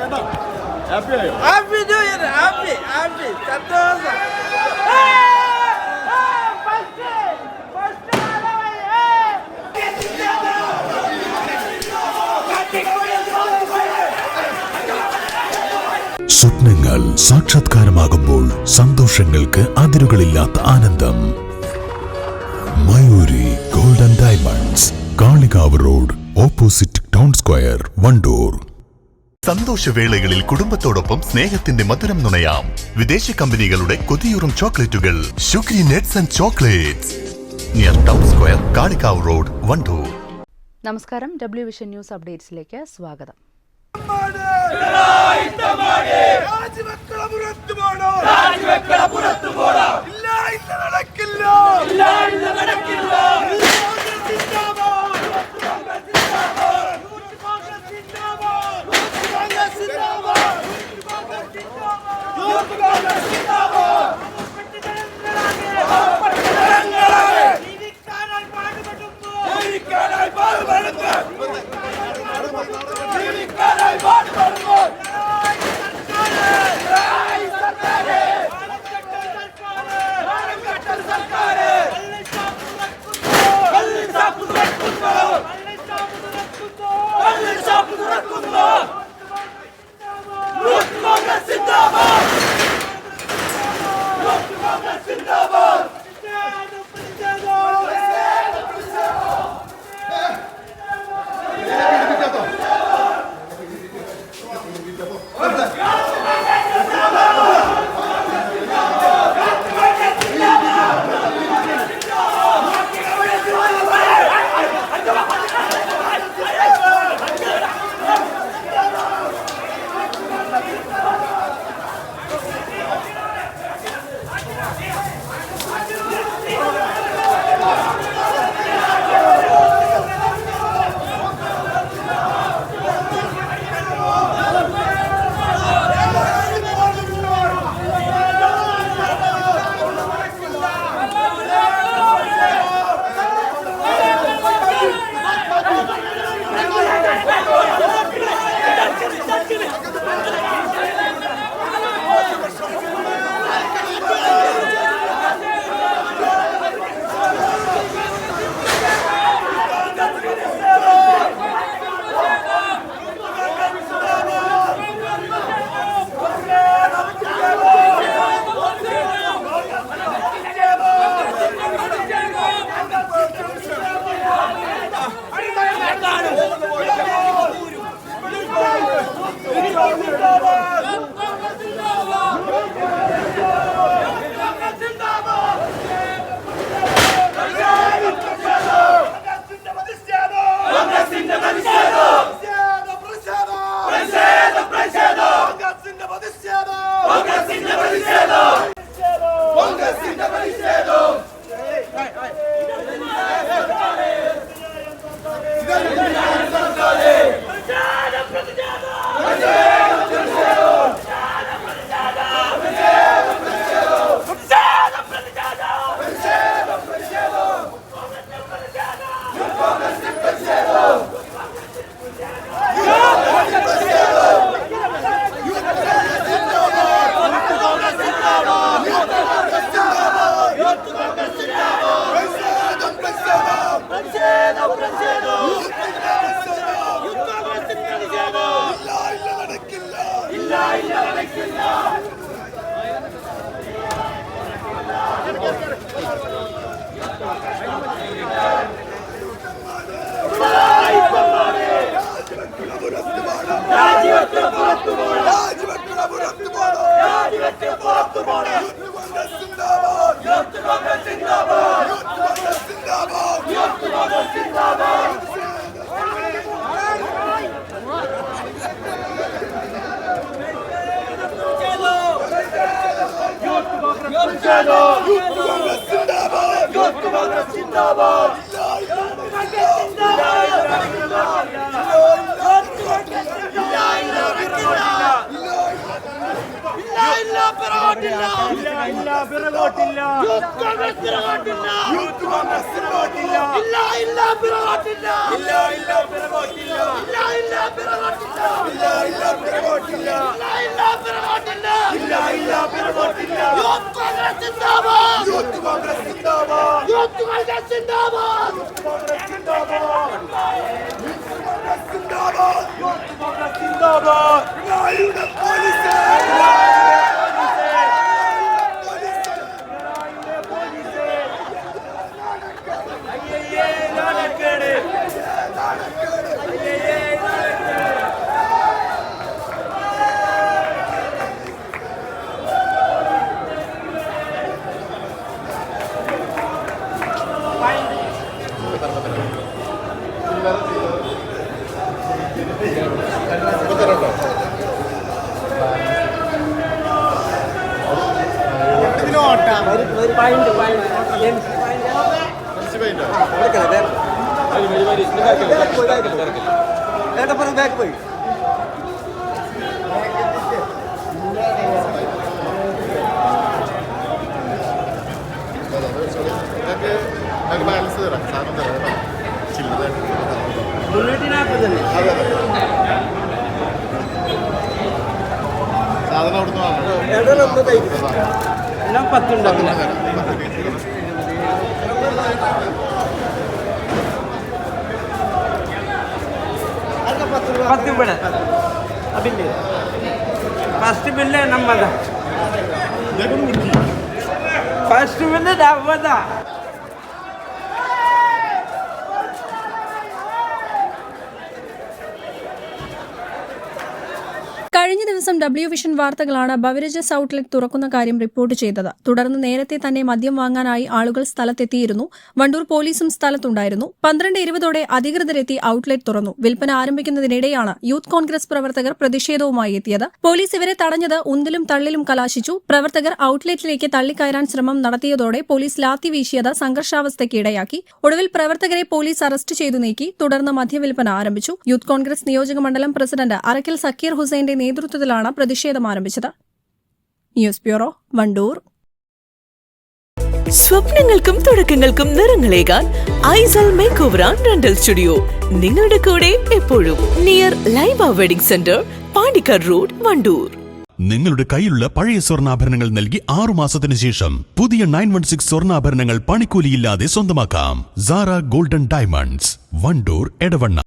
ഞാൻ ഹാപ്പി ആയോ? Happy new year happy happy സന്തോഷം. സ്വപ്നങ്ങൾ സാക്ഷാത്കാരമാകുമ്പോൾ സന്തോഷങ്ങൾക്ക് അതിരുകളില്ലാത്ത ആനന്ദം. Mayuri golden diamonds Kalikavu road. Opposite town square Wandoor. സന്തോഷവേളകളിൽ കുടുംബത്തോടൊപ്പം സ്നേഹത്തിന്റെ മധുരം നുണയാം. വിദേശ കമ്പനികളുടെ കൊതിയൂറും ചോക്ലേറ്റുകൾ sugary nuts and chocolates. Near town square Kalikavu road Wandoor. നമസ്കാരം ഡബ്ല്യു വിഷൻ ന്യൂസ് അപ്ഡേറ്റ്സിലേക്ക് സ്വാഗതം. ഇല്ല ഇന്ന് നടക്കില്ല. നടക്കില്ല. ജീവിക്കാനായി പാടുപെടുത്ത് ജീവിക്കാനായി പാടുപെടുത്ത് കോൺഗ്രസിന് വോട്ടില്ല യൂത്ത് കോൺഗ്രസിന് വോട്ടില്ല ഇല്ല ഇല്ല പിറകോട്ടില്ല. ഇല്ല ഇല്ല പിറകോട്ടില്ല. ഇല്ല ഇല്ല പിറകോട്ടില്ല. ഇല്ല ഇല്ല പിറകോട്ടില്ല. ഇല്ല ഇല്ല പിറകോട്ടില്ല. ഇല്ല ഇല്ല പിറകോട്ടില്ല. യൂത്ത് കോൺഗ്രസ് ജിന്ദാബാദ്. യൂത്ത് കോൺഗ്രസ് ജിന്ദാബാദ്. യൂത്ത് കോൺഗ്രസ് ജിന്ദാബാദ്. യൂത്ത് കോൺഗ്രസ് ജിന്ദാബാദ്. യൂത്ത് കോൺഗ്രസ് ജിന്ദാബാദ്. യൂത്ത് കോൺഗ്രസ് ജിന്ദാബാദ്. നായുടെ പോലീസ്. ബാലൻസ് തരാം സാധനം തരാം ചില്ലതായിട്ട് മുന്നൂറ്റി നാൽപ്പതല്ലേ സാധനം അവിടുന്ന് വാങ്ങണം എല്ലാം പത്തുണ്ടാക്കില്ല പത്ത് ഇവിടെ ബില്ല് ഫസ്റ്റ് ബില്ല് നമ്മതാ ഫസ്റ്റ് ബില്ല് നമ്മതാ ദിവസം ഡബ്ല്യു വിഷൻ വാർത്തകളാണ് ബവറേജസ് ഔട്ട്ലെറ്റ് തുറക്കുന്ന കാര്യം റിപ്പോർട്ട് ചെയ്തത്. തുടർന്ന് നേരത്തെ തന്നെ മദ്യം വാങ്ങാനായി ആളുകൾ സ്ഥലത്തെത്തിയിരുന്നു. വണ്ടൂർ പോലീസും സ്ഥലത്തുണ്ടായിരുന്നു. പന്ത്രണ്ട് ഇരുപതോടെ അധികൃതരെത്തി ഔട്ട്ലെറ്റ് തുറന്നു. വിൽപ്പന ആരംഭിക്കുന്നതിനിടെയാണ് യൂത്ത് കോൺഗ്രസ് പ്രവർത്തകർ പ്രതിഷേധവുമായി എത്തിയത്. പോലീസ് ഇവരെ തടഞ്ഞത് ഉന്തിലും തള്ളിലും കലാശിച്ചു. പ്രവർത്തകർ ഔട്ട്ലെറ്റിലേക്ക് തള്ളിക്കയറാൻ ശ്രമം നടത്തിയതോടെ പോലീസ് ലാത്തി വീശിയത് സംഘർഷാവസ്ഥയ്ക്ക് ഇടയാക്കി. ഒടുവിൽ പ്രവർത്തകരെ പോലീസ് അറസ്റ്റ് ചെയ്തു നീക്കി. തുടർന്ന് മദ്യവിൽപ്പന ആരംഭിച്ചു. യൂത്ത് കോൺഗ്രസ് നിയോജക മണ്ഡലം പ്രസിഡന്റ് അറക്കൽ സക്കീർ ഹുസൈന്റെ നേതൃത്വത്തിലാണ് പ്രതിഷേധം ആരംഭിച്ചത്. News bureau Wandoor. സ്വപ്നങ്ങൾക്കും തുടക്കങ്ങൾക്കും നിറങ്ങളേകാൻ Aisal make over and rental studio. നിങ്ങളുടെ കൂടെ എപ്പോഴും near Laiba wedding centre Pandikkad road Wandoor. നിങ്ങളുടെ കയ്യിലുള്ള പഴയ സ്വർണാഭരണങ്ങൾ നൽകി ആറു മാസത്തിന് ശേഷം പുതിയ നയൻ വൺ സിക്സ് സ്വർണാഭരണങ്ങൾ പണിക്കൂലിയില്ലാതെ സ്വന്തമാക്കാം. Sara golden diamonds Wandoor Edavanna.